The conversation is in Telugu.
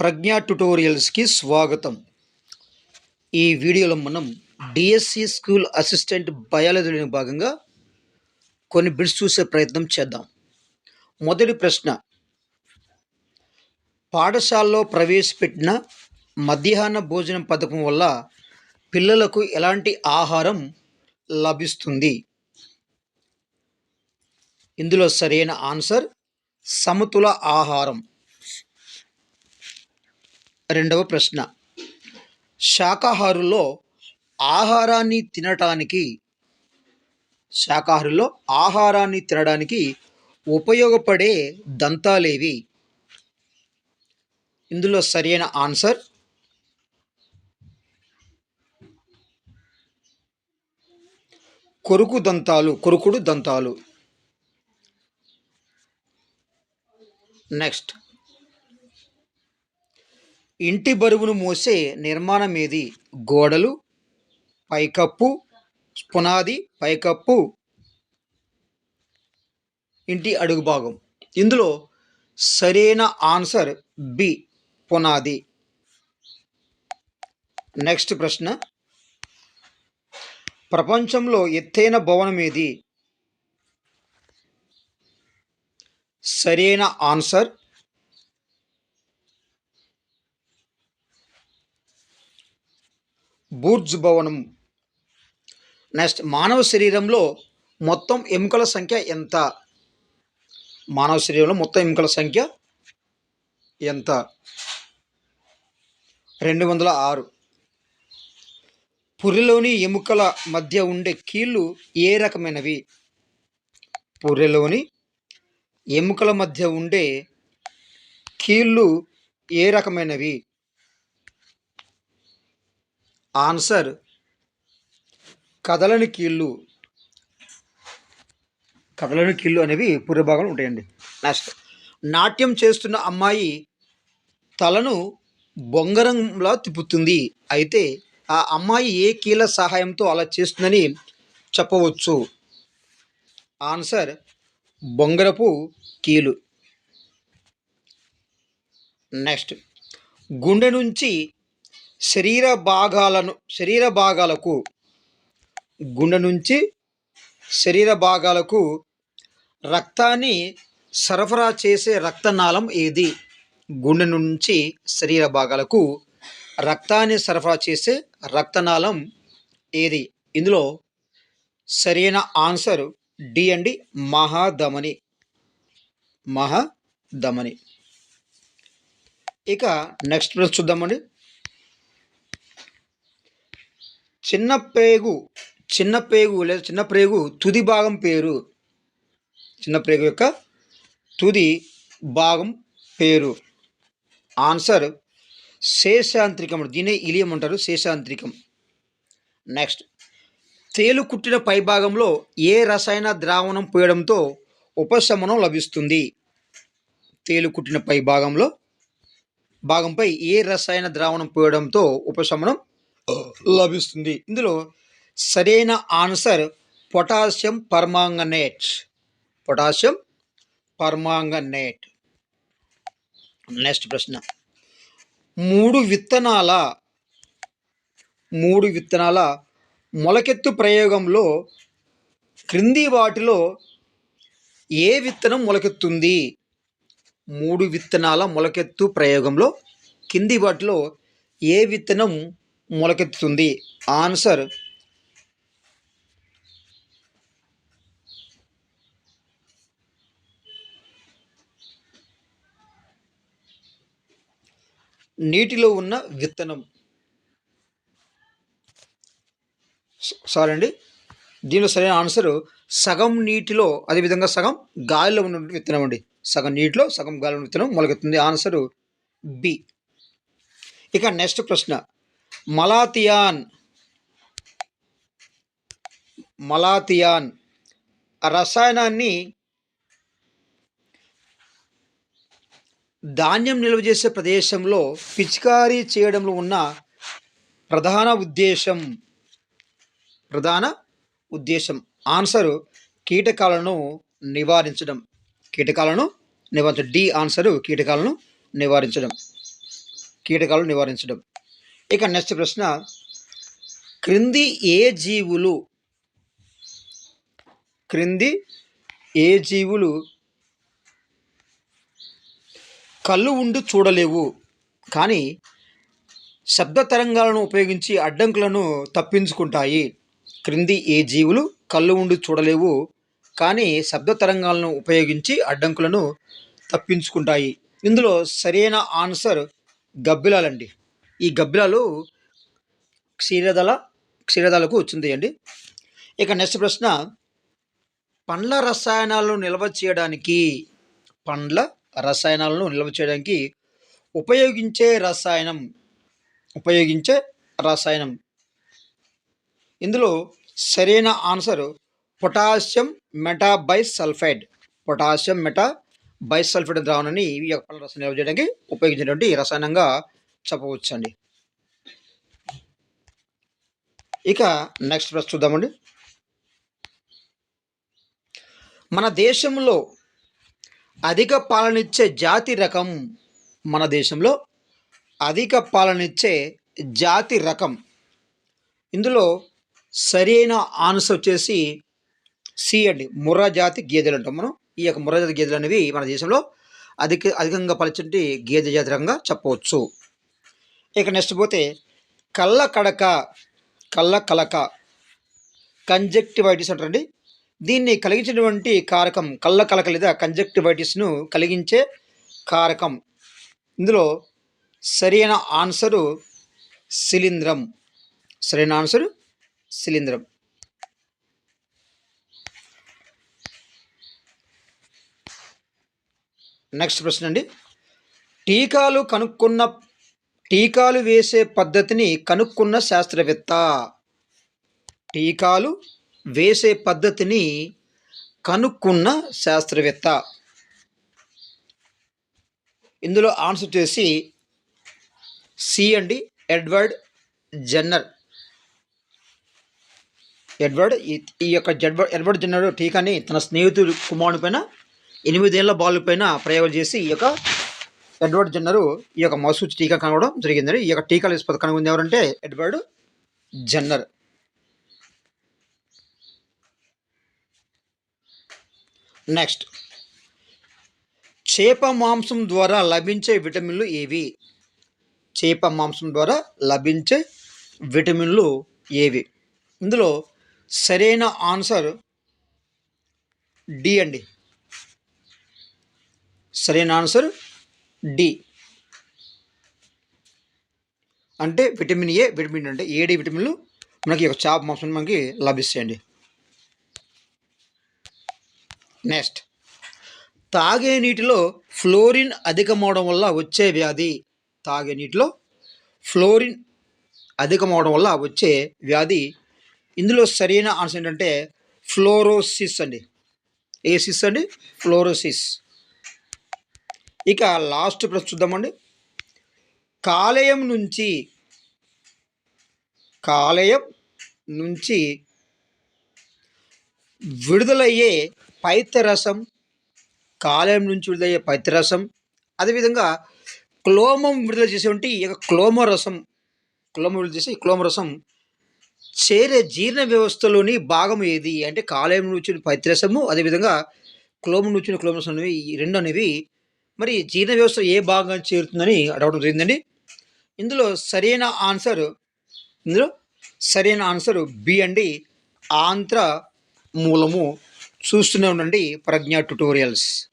ప్రజ్ఞా ట్యుటోరియల్స్కి స్వాగతం. ఈ వీడియోలో మనం డిఎస్సి స్కూల్ అసిస్టెంట్ బయాలజీలో భాగంగా కొన్ని బిట్స్ చూసే ప్రయత్నం చేద్దాం. మొదటి ప్రశ్న పాఠశాలలో ప్రవేశపెట్టిన మధ్యాహ్న భోజనం పథకం వల్ల పిల్లలకు ఎలాంటి ఆహారం లభిస్తుంది? ఇందులో సరైన ఆన్సర్ సమతుల ఆహారం. రెండవ ప్రశ్న. శాకాహారుల్లో ఆహారాన్ని తినటానికి శాకాహారుల్లో ఆహారాన్ని తినడానికి ఉపయోగపడే దంతాలేవి? ఇందులో సరైన ఆన్సర్ కొరుకు దంతాలు కొరుకుడు దంతాలు. నెక్స్ట్. ఇంటి బరువును మోసే నిర్మాణం ఏది గోడలు పైకప్పు పునాది పైకప్పు. ఇంటి అడుగు భాగం. ఇందులో సరైన ఆన్సర్ బి పునాది. నెక్స్ట్ ప్రశ్న. ప్రపంచంలో ఎత్తైన భవనం ఏది సరైన ఆన్సర్ బూర్జ్ భవనం. నెక్స్ట్ మానవ శరీరంలో మొత్తం ఎముకల సంఖ్య ఎంత? మానవ శరీరంలో మొత్తం ఎముకల సంఖ్య ఎంత? రెండు వందల ఆరు. పుర్రెలోని ఎముకల మధ్య ఉండే కీళ్ళు ఏ రకమైనవి? పుర్రెలోని ఎముకల మధ్య ఉండే కీళ్ళు ఏ రకమైనవి? ఆన్సర్ కదలని కీళ్ళు. కదలని కీళ్ళు అనేవి పూర్వభాగంలో భాగంలో ఉంటాయండి. నెక్స్ట్ నాట్యం చేస్తున్న అమ్మాయి తలను బొంగరంలా తిప్పుతుంది. అయితే ఆ అమ్మాయి ఏ కీళ్ళ సహాయంతో అలా చేస్తుందని చెప్పవచ్చు. ఆన్సర్ బొంగరపు కీలు నెక్స్ట్ గుండె నుంచి శరీర భాగాలను శరీర భాగాలకు గుండె నుంచి శరీర భాగాలకు రక్తాన్ని సరఫరా చేసే రక్తనాళం ఏది? గుండె నుంచి శరీర భాగాలకు రక్తాన్ని సరఫరా చేసే రక్తనాళం ఏది? ఇందులో సరైన ఆన్సర్ డి అండి మహాధమని. మహాధమని. ఇక నెక్స్ట్ ప్రశ్న చూద్దామండి. చిన్న పేగు చిన్న పేగు లేదా చిన్న ప్రేగు తుది భాగం పేరు. చిన్న ప్రేగు యొక్క తుది భాగం పేరు. ఆన్సర్ శేషాంత్రికం. దీనే ఇలియం అంటారు శేషాంత్రికం. నెక్స్ట్ తేలు కుట్టిన పైభాగంలో ఏ రసాయన ద్రావణం పోయడంతో ఉపశమనం లభిస్తుంది? తేలు కుట్టిన పై భాగంలో భాగంపై ఏ రసాయన ద్రావణం పోయడంతో ఉపశమనం లభిస్తుంది. ఇందులో సరైన answer potassium permanganate. Potassium permanganate. Next ప్రశ్న. మూడు విత్తనాల మూడు విత్తనాల మొలకెత్తు ప్రయోగంలో క్రింది వాటిలో ఏ విత్తనం మొలకెత్తుంది? మూడు విత్తనాల మొలకెత్తు ప్రయోగంలో కింది వాటిలో ఏ విత్తనం మొలకెత్తుతుంది. ఆన్సర్ నీటిలో ఉన్న విత్తనం. సారీ అండి. దీనిలో సరైన ఆన్సర్ సగం నీటిలో అదేవిధంగా సగం గాలిలో ఉన్న విత్తనం అండి. సగం నీటిలో సగం గాలిలో ఉన్న విత్తనం మొలకెత్తుంది. ఆన్సర్ బి ఇక నెక్స్ట్ ప్రశ్న. మలాతియాన్. మలాతియాన్. రసాయనాన్ని ధాన్యం నిల్వ చేసే ప్రదేశంలో పిచికారీ చేయడంలో ఉన్న ప్రధాన ఉద్దేశం ప్రధాన ఉద్దేశం ఆన్సరు కీటకాలను నివారించడం. కీటకాలను నివారించడం. డి ఆన్సరు కీటకాలను నివారించడం. కీటకాలను నివారించడం. ఇక నెక్స్ట్ ప్రశ్న. క్రింది ఏ జీవులు క్రింది ఏ జీవులు కళ్ళు ఉండి చూడలేవు? కానీ శబ్ద తరంగాలను ఉపయోగించి అడ్డంకులను తప్పించుకుంటాయి. క్రింది ఏ జీవులు కళ్ళు ఉండి చూడలేవు? కానీ శబ్ద తరంగాలను ఉపయోగించి అడ్డంకులను తప్పించుకుంటాయి. ఇందులో సరైన ఆన్సర్ గబ్బిలాలండి. ఈ గబ్బిలాలు క్షీరదల క్షీరదలకు వచ్చింది అండి ఇక నెక్స్ట్ ప్రశ్న పండ్ల రసాయనాలను నిల్వ చేయడానికి పండ్ల రసాయనాలను నిల్వ చేయడానికి ఉపయోగించే రసాయనం ఉపయోగించే రసాయనం. ఇందులో సరైన answer potassium metabisulphide. Potassium metabisulphide ద్రావణాన్ని ఈ యొక్క పండ్ల రసాయనం నిల్వ చేయడానికి ఉపయోగించినటువంటి రసాయనంగా చెప్పవచ్చండి. ఇక నెక్స్ట్ ప్రశ్న చూద్దామండి. మన దేశంలో అధిక పాలనిచ్చే జాతి రకం మన దేశంలో అధిక పాలనిచ్చే జాతి రకం. ఇందులో సరైన ఆన్సర్ వచ్చేసి సి అండి. ముర్రా జాతి గేదెలు అంటాం మనం. ఈ యొక్క ముర్రా జాతి గేదెలు అనేవి మన దేశంలో అధిక అధికంగా పలిచే గేదె జాతి రకంగా చెప్పవచ్చు. ఇక నెక్స్ట్ పోతే కళ్ళ కడక కళ్ళ కలక కంజక్టివైటిస్ అంటారండి. దీన్ని కలిగించినటువంటి కారకం కళ్ళ కలక లేదా కంజక్టివైటిస్ను కలిగించే కారకం. ఇందులో సరైన ఆన్సరు శిలీంధ్రం సరైన ఆన్సర్ శిలీంధ్రం నెక్స్ట్ ప్రశ్న అండి. టీకాలు కనుక్కున్న టీకాలు వేసే పద్ధతిని కనుక్కున్న శాస్త్రవేత్త. టీకాలు వేసే పద్ధతిని కనుక్కున్న శాస్త్రవేత్త. ఇందులో ఆన్సర్ చేసి సి అండి ఎడ్వర్డ్ జన్నర్. ఎడ్వర్డ్ ఈ- ఈ యొక్క జడ్వర్డ్ ఎడ్వర్డ్ జన్నర్ టీకాని తన స్నేహితుడు కుమారుని పైన ఎనిమిదేళ్ళ బాలు పైన ప్రయోగం చేసి ఈ యొక్క ఎడ్వర్డ్ జన్నరు ఈ యొక్క మసూచి టీకా కనుగొనడం జరిగిందని ఈ యొక్క టీకాలు వేసి పద్ధతి కనుగొంది ఎవరంటే ఎడ్వర్డ్ జన్నర్. నెక్స్ట్. చేప మాంసం ద్వారా లభించే విటమిన్లు ఏవి? చేప మాంసం ద్వారా లభించే విటమిన్లు ఏవి? ఇందులో సరైన ఆన్సర్ డి అండి. సరైన ఆన్సర్ డి. అంటే విటమిన్ ఏ విటమిన్ అంటే ఏడి విటమిన్లు మనకి ఒక చేప మాంసం మనకి లభిస్తాయండి. నెక్స్ట్. తాగే నీటిలో ఫ్లోరిన్ అధికమవడం వల్ల వచ్చే వ్యాధి. తాగే నీటిలో ఫ్లోరిన్ అధికమవడం వల్ల వచ్చే వ్యాధి. ఇందులో సరైన ఆన్సర్ ఏంటంటే ఫ్లోరోసిస్ అండి. ఏ సిస్ అండి? ఫ్లోరోసిస్. ఇక లాస్ట్ ప్రశ్న చూద్దామండి కాలేయం నుంచి కాలేయం నుంచి విడుదలయ్యే పైత్యరసం కాలేయం నుంచి విడుదలయ్యే పైత్యరసం అదేవిధంగా క్లోమం విడుదల చేసేటువంటి ఇక క్లోమరసం క్లోమం విడుదల చేసే క్లోమరసం చేరే జీర్ణ వ్యవస్థలోని భాగం ఏది? అంటే కాలేయం నుంచి పైత్యరసము అదేవిధంగా క్లోమం నుంచి క్లోమరసం అనేవి ఈ రెండు అనేవి మరి జీర్ణ వ్యవస్థ ఏ భాగం చేరుతుందని అడగడం జరిగిందండి. ఇందులో సరైన ఆన్సర్ ఇందులో సరైన ఆన్సర్ బి అండి. ఆంధ్ర మూలము చూస్తూనే ఉండండి ప్రజ్ఞ ట్యుటోరియల్స్.